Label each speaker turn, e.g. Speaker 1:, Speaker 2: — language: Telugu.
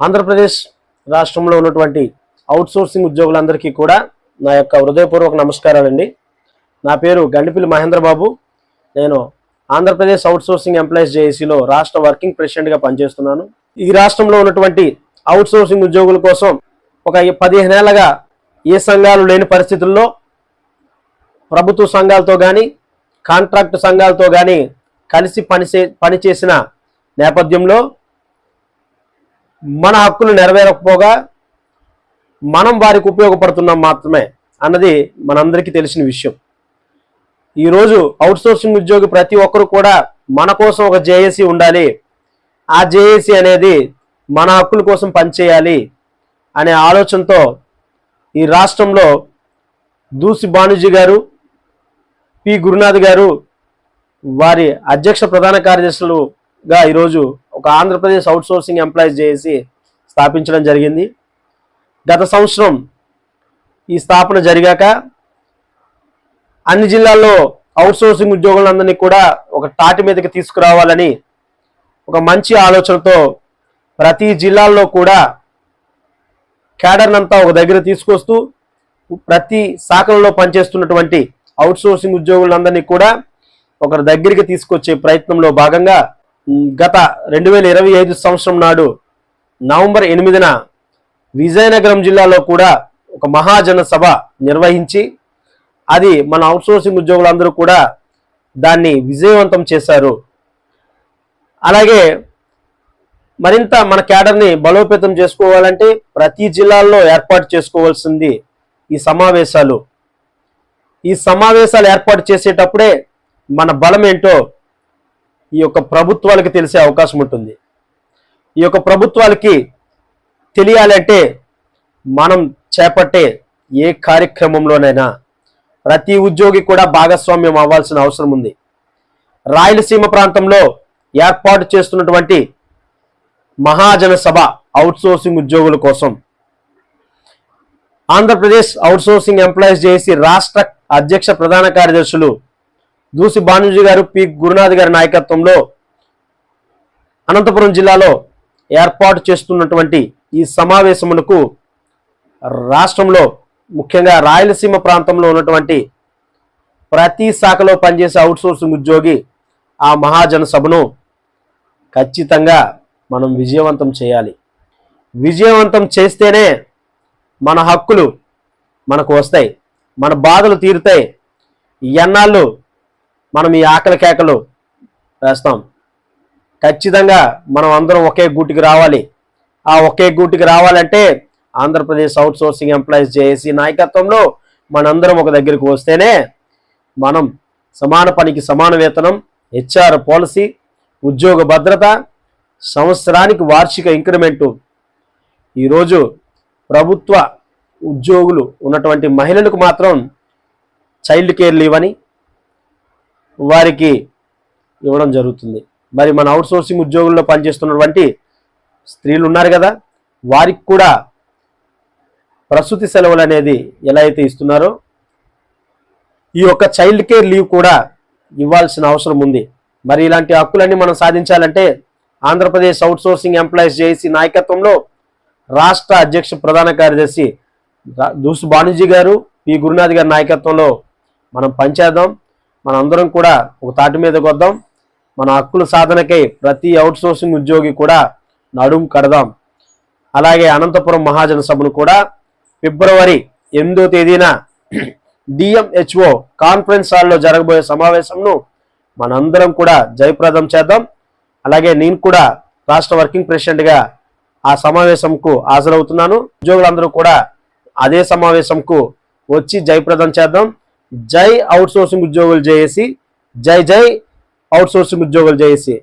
Speaker 1: ఆంధ్రప్రదేశ్ రాష్ట్రంలో ఉన్నటువంటి అవుట్సోర్సింగ్ ఉద్యోగులందరికీ కూడా నా యొక్క హృదయపూర్వక నమస్కారాలండి. నా పేరు గండిపిల్లి మహేంద్రబాబు. నేను ఆంధ్రప్రదేశ్ అవుట్సోర్సింగ్ ఎంప్లాయీస్ జేఏసీలో రాష్ట్ర వర్కింగ్ ప్రెసిడెంట్గా పనిచేస్తున్నాను. ఈ రాష్ట్రంలో ఉన్నటువంటి అవుట్సోర్సింగ్ ఉద్యోగుల కోసం ఒక పదిహేను ఏళ్ళగా ఏ సంఘాలు లేని పరిస్థితుల్లో ప్రభుత్వ సంఘాలతో కానీ కాంట్రాక్ట్ సంఘాలతో కానీ కలిసి పనిచే పనిచేసిన నేపథ్యంలో మన హక్కులు నెరవేరకపోగా మనం వారికి ఉపయోగపడుతున్నాం మాత్రమే అన్నది మనందరికీ తెలిసిన విషయం. ఈరోజు అవుట్సోర్సింగ్ ఉద్యోగి ప్రతి ఒక్కరు కూడా మన కోసం ఒక జేఏసీ ఉండాలి. ఆ జేఏసీ అనేది మన హక్కుల కోసం పనిచేయాలి అనే ఆలోచనతో ఈ రాష్ట్రంలో దూసి బానుజీ గారు పి గురునాథ్ గారు వారి అధ్యక్ష ప్రధాన కార్యదర్శులుగా ఈరోజు ఒక ఆంధ్రప్రదేశ్ అవుట్సోర్సింగ్ ఎంప్లాయీస్ చేసి స్థాపించడం జరిగింది. గత సంవత్సరం ఈ స్థాపన జరిగాక అన్ని జిల్లాల్లో అవుట్సోర్సింగ్ ఉద్యోగులందరినీ కూడా ఒక తాటి మీదకి తీసుకురావాలని ఒక మంచి ఆలోచనతో ప్రతి జిల్లాల్లో కూడా క్యాడర్నంతా ఒక దగ్గర తీసుకొస్తూ ప్రతి శాఖలలో పనిచేస్తున్నటువంటి అవుట్సోర్సింగ్ ఉద్యోగులందరినీ కూడా ఒకరి దగ్గరికి తీసుకొచ్చే ప్రయత్నంలో భాగంగా గత రెండు వేల ఇరవై ఐదు సంవత్సరం నాడు నవంబర్ ఎనిమిదిన విజయనగరం జిల్లాలో కూడా ఒక మహాజన సభ నిర్వహించి అది మన అవుట్సోర్సింగ్ ఉద్యోగులందరూ కూడా దాన్ని విజయవంతం చేశారు. అలాగే మరింత మన క్యాడర్ని బలోపేతం చేసుకోవాలంటే ప్రతి జిల్లాల్లో ఏర్పాటు చేసుకోవాల్సింది ఈ సమావేశాలు. ఈ సమావేశాలు ఏర్పాటు చేసేటప్పుడే మన బలం ఏంటో ఈ యొక్క ప్రభుత్వాలకి తెలిసే అవకాశం ఉంటుంది. ఈ యొక్క ప్రభుత్వాలకి తెలియాలంటే మనం చేపట్టే ఏ కార్యక్రమంలోనైనా ప్రతి ఉద్యోగి కూడా భాగస్వామ్యం అవ్వాల్సిన అవసరం ఉంది. రాయలసీమ ప్రాంతంలో ఏర్పాటు చేస్తున్నటువంటి మహాజన సభ అవుట్సోర్సింగ్ ఉద్యోగుల కోసం ఆంధ్రప్రదేశ్ అవుట్సోర్సింగ్ ఎంప్లాయీస్ చేసి రాష్ట్ర అధ్యక్ష ప్రధాన కార్యదర్శులు దూసి బానుజీ గారు పి. గురునాథ్ గారి నాయకత్వంలో అనంతపురం జిల్లాలో ఏర్పాటు చేస్తున్నటువంటి ఈ సమావేశమునకు రాష్ట్రంలో ముఖ్యంగా రాయలసీమ ప్రాంతంలో ఉన్నటువంటి ప్రతి శాఖలో పనిచేసే అవుట్సోర్సింగ్ ఉద్యోగి ఆ మహాజన సభను ఖచ్చితంగా మనం విజయవంతం చేయాలి. విజయవంతం చేస్తేనే మన హక్కులు మనకు వస్తాయి. మన బాధలు తీరుతాయి. ఎన్నాళ్ళు మనం ఈ ఆకలి కేకలు వేస్తాం. ఖచ్చితంగా మనం అందరం ఒకే గూటికి రావాలి. ఆ ఒకే గూటికి రావాలంటే ఆంధ్రప్రదేశ్ అవుట్ సోర్సింగ్ ఎంప్లాయీస్ చేసి నాయకత్వంలో మనందరం ఒక దగ్గరికి వస్తేనే మనం సమాన పనికి సమాన వేతనం హెచ్ఆర్ పాలసీ ఉద్యోగ భద్రత సంవత్సరానికి వార్షిక ఇంక్రిమెంటు. ఈరోజు ప్రభుత్వ ఉద్యోగులు ఉన్నటువంటి మహిళలకు మాత్రం చైల్డ్ కేర్ లీవ్ అని వారికి ఇవ్వడం జరుగుతుంది. మరి మన అవుట్సోర్సింగ్ ఉద్యోగుల్లో పనిచేస్తున్నటువంటి స్త్రీలు ఉన్నారు కదా వారికి కూడా ప్రసూతి సెలవులు అనేది ఎలా అయితే ఇస్తున్నారో ఈ యొక్క చైల్డ్ కేర్ లీవ్ కూడా ఇవ్వాల్సిన అవసరం ఉంది. మరి ఇలాంటి హక్కులన్నీ మనం సాధించాలంటే ఆంధ్రప్రదేశ్ అవుట్సోర్సింగ్ ఎంప్లాయీస్ జేఏసీ నాయకత్వంలో రాష్ట్ర అధ్యక్ష ప్రధాన కార్యదర్శి దూసు బానుజీ గారు పి. గురునాథ్ గారి నాయకత్వంలో మనం పనిచేద్దాం. మనందరం కూడా ఒక తాటి మీదకి వద్దాం మన హక్కుల సాధనకై ప్రతి అవుట్సోర్సింగ్ ఉద్యోగి కూడా నడుం కడదాం. అలాగే అనంతపురం మహాజన సభను కూడా ఫిబ్రవరి ఎనిమిదో తేదీన డిఎంహెచ్ఓ కాన్ఫరెన్స్ హాల్లో జరగబోయే సమావేశంను మనందరం కూడా జయప్రదం చేద్దాం. అలాగే నేను కూడా రాష్ట్ర వర్కింగ్ ప్రెసిడెంట్గా ఆ సమావేశంకు హాజరవుతున్నాను. ఉద్యోగులందరూ కూడా అదే సమావేశంకు వచ్చి జయప్రదం చేద్దాం. జై అవుట్ సోర్సింగ్ ఉద్యోగులు చేసి జై జై అవుట్ సోర్సింగ్ ఉద్యోగులు చేసి